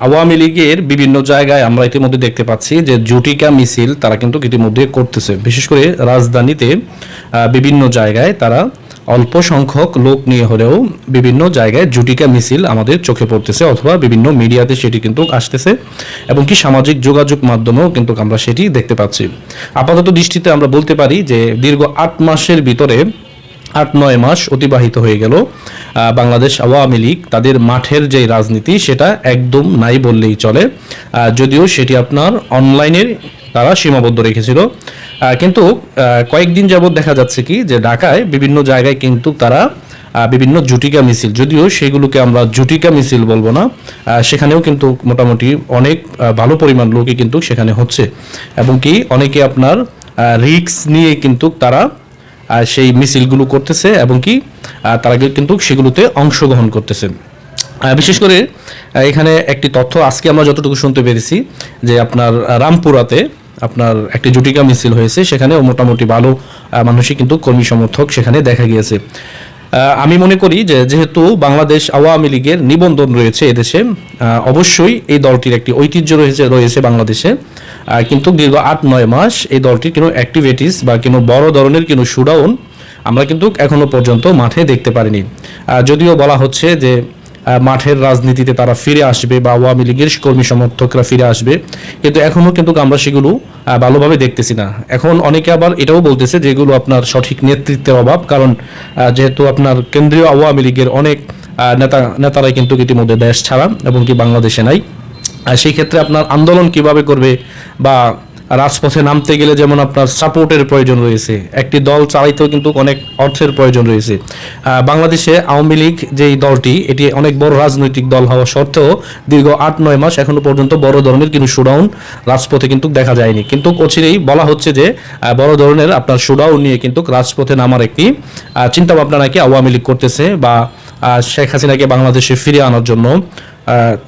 আওয়ামী লীগের বিভিন্ন জায়গায় আমরা ইতিমধ্যে দেখতে পাচ্ছি যে জুটিকা মিছিল তারা কিন্তু ইতিমধ্যে করতেছে। বিশেষ করে রাজধানীতে বিভিন্ন জায়গায় তারা অল্প সংখ্যক লোক নিয়ে হলেও বিভিন্ন জায়গায় জুটিকা মিছিল আমাদের চোখে পড়তেছে অথবা বিভিন্ন মিডিয়াতে সেটি কিন্তু আসতেছে এবং কি সামাজিক যোগাযোগ মাধ্যমেও কিন্তু আমরা সেটি দেখতে পাচ্ছি। আপাতত দৃষ্টিতে আমরা বলতে পারি যে দীর্ঘ আট মাসের ভিতরে আট নয় মাস অতিবাহিত হয়ে গেল। বাংলাদেশ আওয়ামী লীগ তাদের মাঠের যে রাজনীতি, সেটা একদম নাই বললেই চলে। যদিও সেটি আপনার অনলাইনে তারা সীমাবদ্ধ রেখেছিল। কিন্তু কয়েকদিন যাবৎ দেখা যাচ্ছে কি যে ঢাকায় বিভিন্ন জায়গায় কিন্তু তারা বিভিন্ন জুটিকা মিছিল, যদিও সেগুলোকে আমরা জুটিকা মিছিল বলব না সেখানেও কিন্তু মোটামুটি অনেক ভালো পরিমাণ লোকই কিন্তু সেখানে হচ্ছে। এবং কি অনেকে আপনার রিক্স নিয়ে কিন্তু তারা সেই মিছিলগুলো করতেছে এবং কি তারা কিন্তু সেগুলোতে অংশগ্রহণ করতেছে। বিশেষ করে এখানে একটি তথ্য আজকে আমরা যতটুকু শুনতে পেরেছি যে আপনার রামপুরাতে আপনার একটি জুটিকা মিছিল হয়েছে সেখানে মোটামুটি ভালো মানুষই কিন্তু কর্মী সমর্থক সেখানে দেখা গিয়েছে। আমি মনে করি যে যেহেতু বাংলাদেশ আওয়ামী লীগের নিবন্ধন রয়েছে এদেশে অবশ্যই এই দলটির একটি ঐতিহ্য রয়েছে রয়েছে বাংলাদেশে। কিন্তু দীর্ঘ আট নয় মাস এই দলটির কোনো অ্যাক্টিভিটিস বা কোনো বড় ধরনের কোনো শুডাউন আমরা কিন্তু এখনও পর্যন্ত মাঠে দেখতে পারিনি। যদিও বলা হচ্ছে যে মাঠের রাজনীতিতে তারা ফিরে আসবে বা আওয়ামী লীগের কর্মী সমর্থকরা ফিরে আসবে। কিন্তু এখনও কিন্তু আমরা সেগুলো ভালোভাবে দেখতেছি না। এখন অনেকে আবার এটাও বলতেছে যেগুলো আপনার সঠিক নেতৃত্বের অভাব, কারণ যেহেতু আপনার কেন্দ্রীয় আওয়ামী লীগের অনেক নেতা, নেতারাই কিন্তু ইতিমধ্যে দেশ ছাড়া এবং কি বাংলাদেশে নাই। সেই ক্ষেত্রে আপনার আন্দোলন কীভাবে করবে বা রাজপথে নামতে গেলে যেমন আপনার সাপোর্টের প্রয়োজন রয়েছে, একটি দল চালাইতেও কিন্তু অনেক অর্থের প্রয়োজন রয়েছে। বাংলাদেশে আওয়ামী লীগ যেই দলটি, এটি অনেক বড় রাজনৈতিক দল হওয়া সত্ত্বেও দীর্ঘ আট নয় মাস এখনও পর্যন্ত বড় ধরনের কিন্তু শুডাউন রাজপথে কিন্তু দেখা যায়নি। কিন্তু অচিরেই বলা হচ্ছে যে বড় ধরনের আপনার শুডাউন নিয়ে কিন্তু রাজপথে নামার একটি চিন্তা ভাবনা নাকি আওয়ামী লীগ করতেছে বা শেখ হাসিনাকে বাংলাদেশে ফিরিয়ে আনার জন্য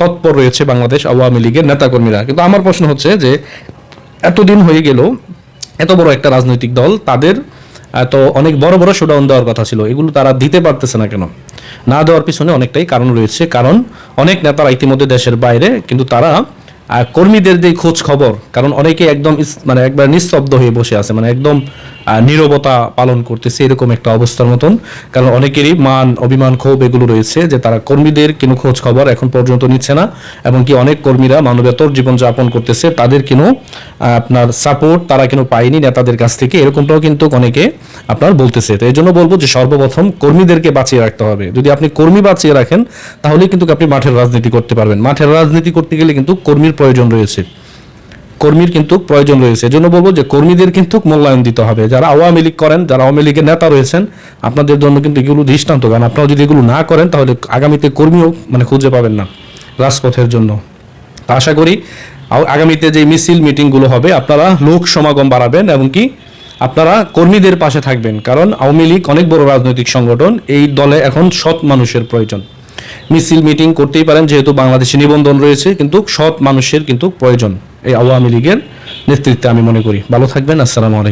তৎপর রয়েছে বাংলাদেশ আওয়ামী লীগের নেতাকর্মীরা। কিন্তু আমার প্রশ্ন হচ্ছে যে এতদিন হয়ে গেল, এত বড় একটা রাজনৈতিক দল, তাদের তো অনেক বড় বড় শোডাউন দেওয়ার কথা ছিল, এগুলো তারা দিতে পারতেছে না কেন? না দেওয়ার পিছনে অনেকটাই কারণ রয়েছে, কারণ অনেক নেতারা ইতিমধ্যে দেশের বাইরে, কিন্তু তারা কর্মীদের যে খোঁজ খবর, কারণ অনেকে একদম মানে একবার নিস্তব্ধ হয়ে বসে আছে মানে একদম নীরবতা পালন করতেছে এরকম একটা অবস্থার মতন। কারণ অনেকেরই মান, অভিমান, ক্ষোভ এগুলো রয়েছে যে তারা কর্মীদের কোনো খোঁজ খবর এখন পর্যন্ত নিচ্ছে না। এবং কি অনেক কর্মীরা মানবেতর জীবন যাপন করতেছে, তাদের কোনো আপনার সাপোর্ট তারা কেন পায়নি নেতাদের কাছ থেকে, এরকমটাও কিন্তু অনেকে আপনার বলতেছে। তো এই জন্য বলব যে সর্বপ্রথম কর্মীদেরকে বাঁচিয়ে রাখতে হবে। যদি আপনি কর্মী বাঁচিয়ে রাখেন তাহলেই কিন্তু আপনি মাঠের রাজনীতি করতে পারবেন। মাঠের রাজনীতি করতে গেলে কিন্তু কর্মীর প্রয়োজন রয়েছে। কর্মীর কিন্তু প্রয়োজন রয়েছে। এজন্য বলব যে কর্মীদের কিন্তু মূল্যায়ন দিতে হবে। যারা আওয়ামী লীগ করেন, যারা আওয়ামী লীগের নেতা রয়েছেন, আপনাদের জন্য কিন্তু এগুলো দৃষ্টান্ত। কারণ আপনারা যদি এগুলো না করেন, তাহলে আগামীতে কর্মীও মানে খুঁজে পাবেন না রাজপথের জন্য। তা আশা করি আগামীতে যে মিছিল, মিটিংগুলো হবে, আপনারা লোক সমাগম বাড়াবেন এবং কি আপনারা কর্মীদের পাশে থাকবেন। কারণ আওয়ামী লীগ অনেক বড় রাজনৈতিক সংগঠন, এই দলে এখন সৎ মানুষের প্রয়োজন। মিছিল, মিটিং করতেই পারেন, যেহেতু বাংলাদেশে নিবন্ধন রয়েছে, কিন্তু সৎ মানুষের কিন্তু প্রয়োজন। এই আওয়ামী লীগের নেতৃত্বে আমি মনে করি। ভালো থাকবেন, আসসালামু আলাইকুম।